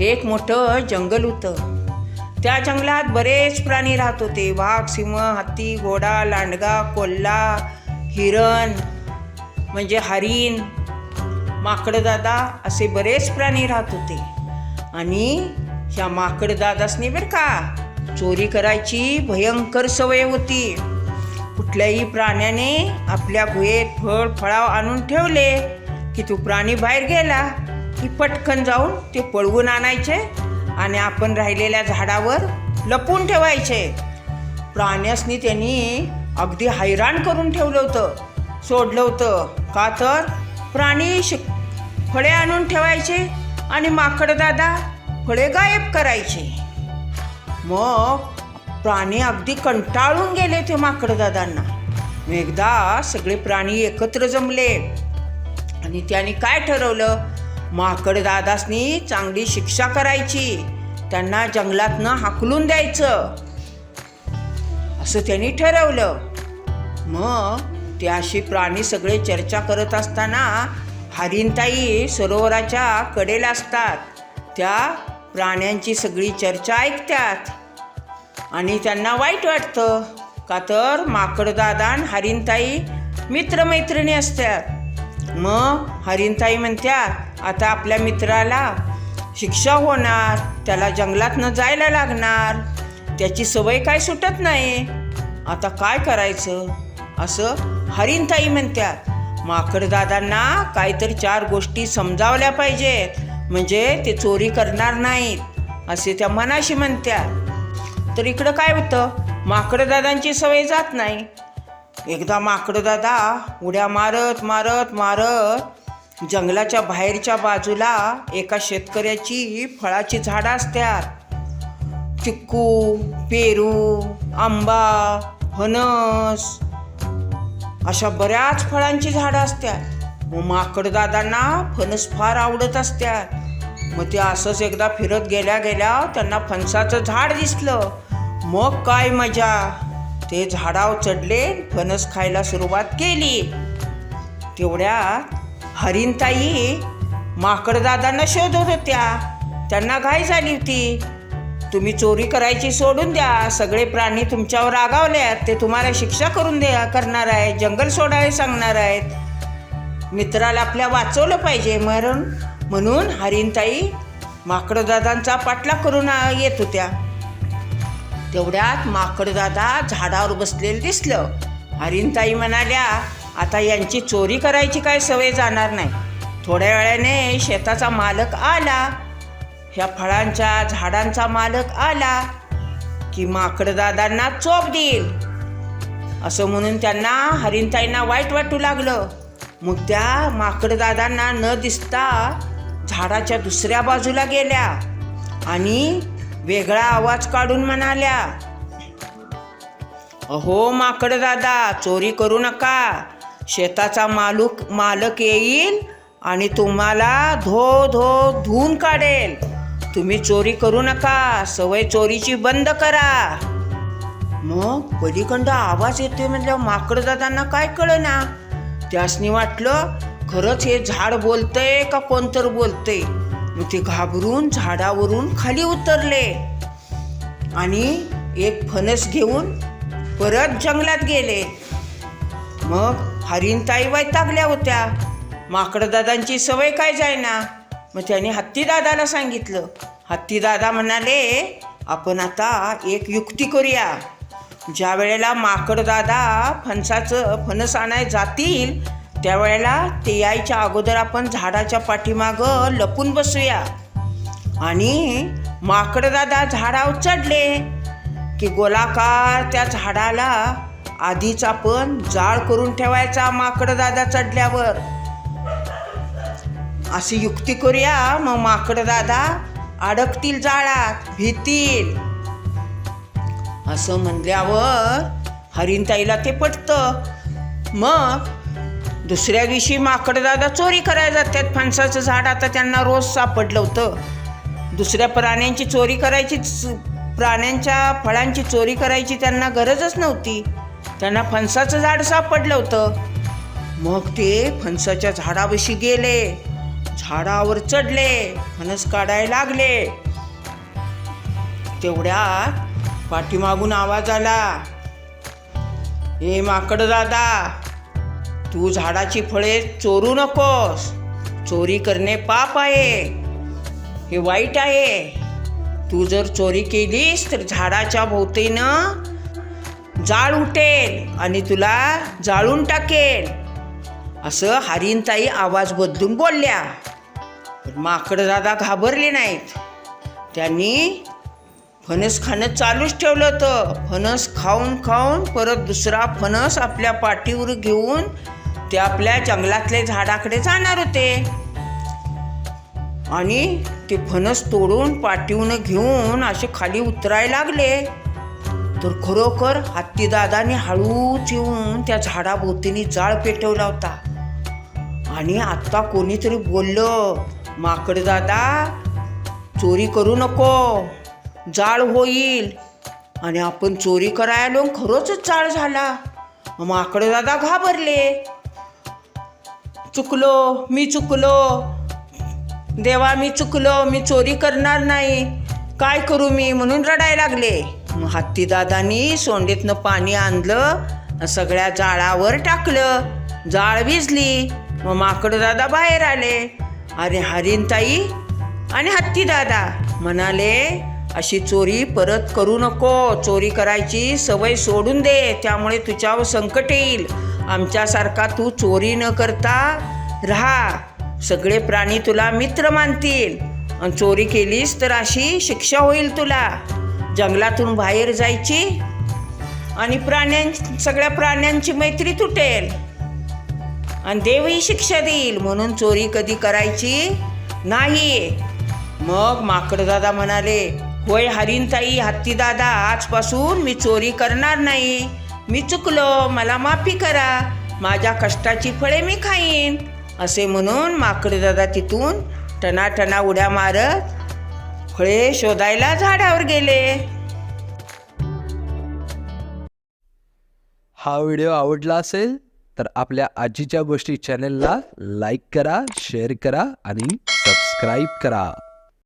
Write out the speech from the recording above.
एक मोठं जंगल होतं. त्या जंगलात बरेच प्राणी राहत होते. वाघ सिंह हत्ती घोडा लांडगा कोल्हा हिरण म्हणजे हरिण माकडदादा असे बरेच प्राणी राहत होते. आणि ह्या माकडदादासनी बरं का चोरी करायची भयंकर सवय होती. कुठल्याही प्राण्याने आपल्या गुहेत फळ फळाव आणून ठेवले की तो प्राणी बाहेर गेला. की पटकन जाऊन ते पळवून आणायचे आणि आपण राहिलेल्या झाडावर लपून ठेवायचे. प्राण्यासनी त्यांनी अगदी हैराण करून ठेवलं होतं. सोडलं होतं. का तर प्राणी शिक फळे आणून ठेवायचे आणि माकडदादा फळे गायब करायचे. मग प्राणी अगदी कंटाळून गेले ते माकडदादांना एकदा सगळे प्राणी एकत्र जमले आणि त्यांनी काय ठरवलं? माकडदादासनी चांगली शिक्षा करायची. त्यांना जंगलातनं हाकलून द्यायचं. असं त्यांनी ठरवलं. मग ते अशी प्राणी सगळे चर्चा करत असताना हरिणताई सरोवराच्या कडेला असतात. त्या प्राण्यांची सगळी चर्चा ऐकतात. आणि त्यांना वाईट वाटतं. का तर माकडदादा आणि हरिणताई मित्रमैत्रिणी असतात. मग हरिणताई म्हणतात आता आपल्या मित्राला शिक्षा होणार त्याला जंगलातनं जायला लागणार. त्याची सवय काय सुटत नाही. आता काय करायचं? असं हरिणताई म्हणतात माकडदादांना काहीतरी चार गोष्टी समजावल्या पाहिजेत. म्हणजे ते चोरी करणार नाहीत. असे त्या मनाशी म्हणतात तर इकडं काय होतं? माकडदादांची सवय जात नाही. एकदा माकडदादा उड्या मारत मारत मारत जंगलाच्या बाहेरच्या बाजूला एका शेतकऱ्याची फळाची झाडं असतात. चिक्कू पेरू आंबा फणस अशा बऱ्याच फळांची झाडं असतात. मग माकडदादांना फणस फार आवडत असतात. मग ते असंच एकदा फिरत गेल्या गेल्या त्यांना फणसाचं झाड दिसलं. मग काय मजा? ते झाडावर चढले फणस खायला सुरुवात केली. तेवढ्यात हरिणताई माकडदादांना शोधत होत्या. त्यांना घाई झाली होती. तुम्ही चोरी करायची सोडून द्या. सगळे प्राणी तुमच्यावर रागावले ते तुम्हाला शिक्षा करून द्या करणार आहे जंगल सोडायला सांगणार आहेत. मित्राला आपल्या वाचवलं पाहिजे मरण म्हणून हरिणताई माकडदादांचा पाठला करून येत होत्या. तेवढ्यात माकडदादा झाडावर बसलेलं दिसलं. हरिणताई म्हणाल्या आता यांची चोरी करायची काय सवय जाणार नाही. थोड्या वेळाने शेताचा मालक आला. ह्या फळांच्या झाडांचा मालक आला की माकडदादांना चोप देईल. असं म्हणून त्यांना हरिणताईंना वाईट वाटू लागलं. मग त्या माकडदादांना न दिसता झाडाच्या दुसऱ्या बाजूला गेल्या आणि वेगळा आवाज काढून म्हणाल्या अहो माकडदादा चोरी करू नका. शेताचा मालूक मालक येईल आणि तुम्हाला धो धो धुवून काढेल. तुम्ही चोरी करू नका सवय चोरीची बंद करा. मग पलीकडं आवाज येतोय माकडं जाताना काय कळना? त्यासनी वाटलं खरंच हे झाड बोलतंय का कोणतर बोलतंय? मग ते घाबरून झाडावरून खाली उतरले. आणि एक फणस घेऊन परत जंगलात गेले. मग हरिणताई वैतागल्या होत्या. माकडदादांची सवय काय जायना? मग त्याने हत्तीदादाला सांगितलं. हत्तीदादा म्हणाले आपण आता एक युक्ती करूया. ज्या वेळेला माकडदादा फणसाचं फणस आणाय जातील त्यावेळेला ते यायच्या अगोदर आपण झाडाच्या पाठीमागं लपून बसूया. आणि माकडदादा झाडावर चढले की गोलाकार त्या झाडाला आधीच आपण जाळ करून ठेवायचा माकडदादा चढल्यावर. अशी युक्ती करूया मग माकडदादा अडकतील जाळात भीतील. असं म्हणल्यावर हरिणताईला ते पटतं. मग दुसऱ्या दिवशी माकडदादा चोरी करायला जातात. फणसाचं झाड आता त्यांना रोज सापडलं होतं. दुसऱ्या प्राण्यांची चोरी करायची प्राण्यांच्या फळांची चोरी करायची त्यांना गरजच नव्हती. त्यांना फणसाचं झाड सापडलं होतं. मग ते फणसाच्या झाडापाशी गेले. झाडावर चढले फणस काढायला लागले. तेवढ्यात पाठीमागून आवाज आला ए माकड दादा तू झाडाची फळे चोरू नकोस. चोरी करणे पाप आहे. हे वाईट आहे. तू जर चोरी केलीस तर झाडाच्या भोवतीनं जाळ उठेल आणि तुला जाळून टाकेल. असं हरिणताई आवाज बदलून बोलल्या. पण माकड दादा घाबरले नाहीत. त्यांनी फणस खाणं चालूच ठेवलं होतं. फणस खाऊन खाऊन परत दुसरा फणस आपल्या पाठीवर घेऊन ते आपल्या जंगलातल्या झाडाकडे जाणार होते. आणि ते फणस तोडून पाठीवून घेऊन असे खाली उतरायला लागले. तर खरोखर हत्तीदादाने हळूच येऊन त्या झाडाभोवतीने जाळ पेटवला होता. आणि आत्ता कोणीतरी बोललं माकडदादा चोरी करू नको जाळ होईल. आणि आपण चोरी करायला खरंच चाळ झाला. माकडदादा घाबरले. चुकलो मी चुकलो. देवा मी चुकलो मी चोरी करणार नाही. काय करू मी म्हणून रडायला लागले. मग हत्तीदादांनी सोंडीतनं पाणी आणलं सगळ्या जाळावर टाकलं. जाळ भिजली मग माकडदादा बाहेर आले. अरे हरिणताई आणि हत्तीदादा म्हणाले अशी चोरी परत करू नको. चोरी करायची सवय सोडून दे. त्यामुळे तुझ्यावर संकट येईल. आमच्यासारखा तू चोरी न करता राहा. सगळे प्राणी तुला मित्र मानतील. आणि चोरी केलीस तर अशी शिक्षा होईल तुला. जंगलातून बाहेर जायची आणि प्राण्यां सगळ्या प्राण्यांची मैत्री तुटेल. आणि देवही शिक्षा देईल म्हणून चोरी कधी करायची नाही. मग माकडदादा म्हणाले होय हरिणताई हत्तीदादा आजपासून मी चोरी करणार नाही. मी चुकलो मला माफी करा. माझ्या कष्टाची फळे मी खाईन. असे म्हणून माकडदादा तिथून टनाटना उड्या मारत फळे शोधायला झाडावर गेले. हा व्हिडिओ आवडला असेल तर आपल्या आजीच्या गोष्टी चॅनलला लाईक करा शेअर करा आणि सबस्क्राईब करा.